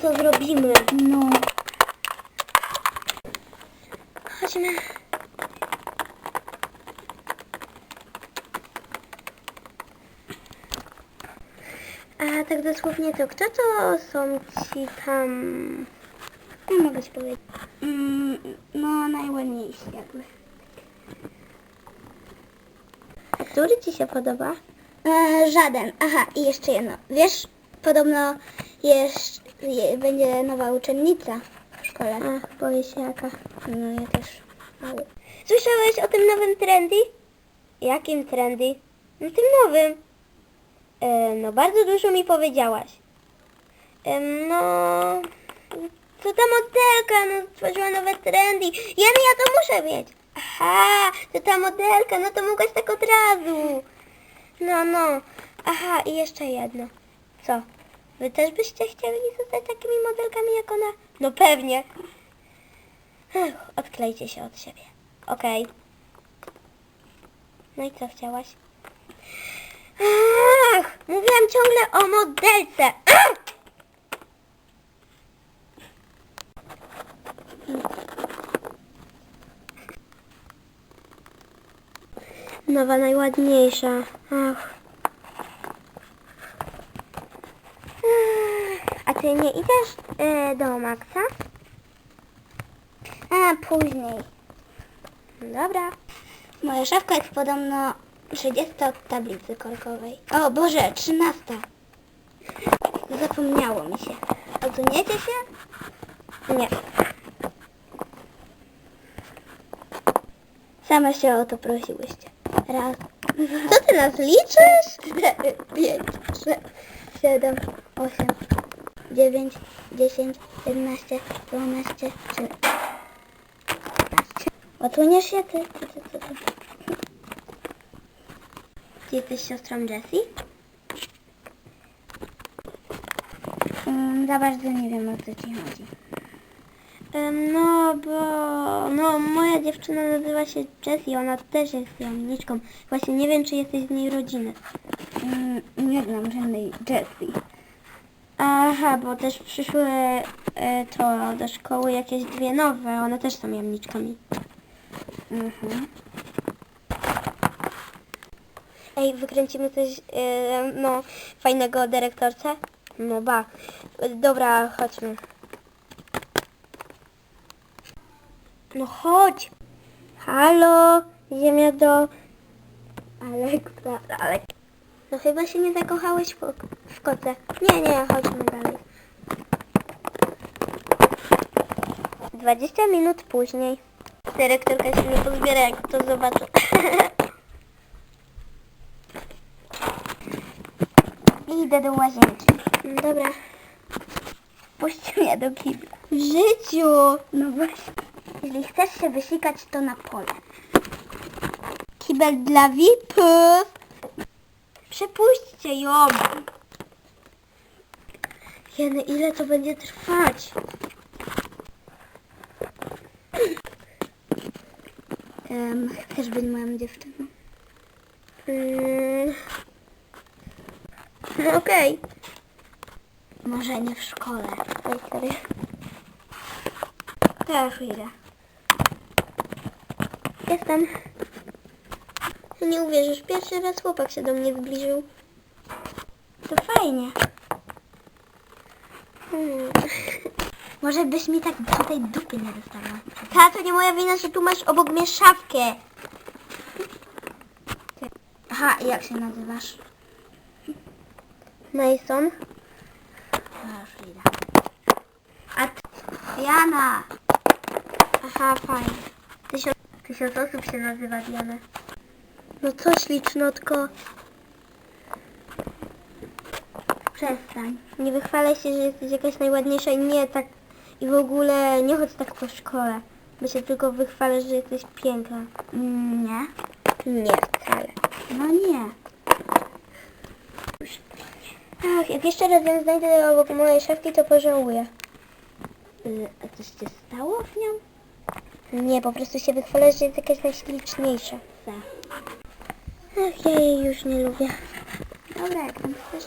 to zrobimy. No. Chodźmy. A tak dosłownie to kto to są ci tam... Nie mogę ci powiedzieć. Mm, no, najładniejsi jakby. A który ci się podoba? E, żaden. Aha, i jeszcze jedno. Wiesz, podobno jest, je, będzie nowa uczennica w szkole. Ach, boję się jaka. No, ja też. Mały. Słyszałeś o tym nowym trendy? Jakim trendy? No tym nowym. E, no bardzo dużo mi powiedziałaś. E, no... To ta modelka, no stworzyła nowe trendy. Ja, no ja to muszę mieć. Aha, to ta modelka, no to mogłaś tak od razu. No, no. Aha, i jeszcze jedno. Co? Wy też byście chcieli zostać takimi modelkami jak ona? No pewnie. Ech, odklejcie się od siebie. Okej. No i co chciałaś? Ach, mówiłam ciągle o modelce. Ach! Nowa najładniejsza. Ach. Ech, A ty nie idziesz e, do Maxa? A, później. Dobra. Moja szafka jest podobno 30 od tablicy korkowej. O Boże, 13. Zapomniało mi się. Odsuniecie się? Nie. Same się o to prosiłyście. Raz, Co ty nas liczysz? cztery, pięć, sześć, siedem, osiem, dziewięć, dziesięć, jedenaście, dwanaście, trzynaście. Odsuniesz się ty? Ty, ty, ty, ty. Ty jesteś siostrą Jessie? Mm, za bardzo nie wiem o co ci chodzi. No, bo no, moja dziewczyna nazywa się Jessie, ona też jest jamniczką. Właśnie nie wiem, czy jesteś z niej rodziny. Mm, nie znam żadnej Jessie. Aha, bo też przyszły e, to do szkoły jakieś dwie nowe, one też są jamniczkami. Mhm. Ej, wykręcimy coś, e, no, fajnego dyrektorce? No ba. Dobra, chodźmy. No chodź. Halo, ziemia do... Aleksa, Alek. No chyba się nie zakochałeś w, koce. Nie, nie, chodźmy dalej. 20 minut później. Dyrektorka się nie pozbiera, jak to zobaczy. Idę do łazienki. Dobra. Puść mnie do kibla. W życiu! No właśnie. Jeśli chcesz się wysikać, to na pole. Kibel dla VIP-ów. Przepuśćcie ją. Jeny, ile to będzie trwać? Um, chcesz być moją dziewczyną? Mm. No okej. Może nie w szkole. Oj, sorry. Idę. Jestem. Nie uwierzysz, pierwszy raz chłopak się do mnie zbliżył. To fajnie. Hmm. Może byś mi tak tutaj dupy nie dostała. Ta, to nie moja wina, że tu masz obok mnie szafkę. Aha, jak się nazywasz? Mason. Już idę. A ty... Jana! Aha, fajnie. Tysiąc, tysiąc osób się nazywa Diana. No co ślicznotko. Przestań. Nie wychwalaj się, że jesteś jakaś najładniejsza i nie tak... I w ogóle nie chodź tak po szkole. Bo się tylko wychwalasz, że jesteś piękna. Nie? Nie, wcale. No nie. Ach, jak jeszcze raz ją znajdę obok mojej szafki, to pożałuję. Y, A coś się stało w nią? Nie, po prostu się wychwalasz, że jest jakaś najśliczniejsza. Ach, ja jej już nie lubię. Dobra, jak tam chcesz.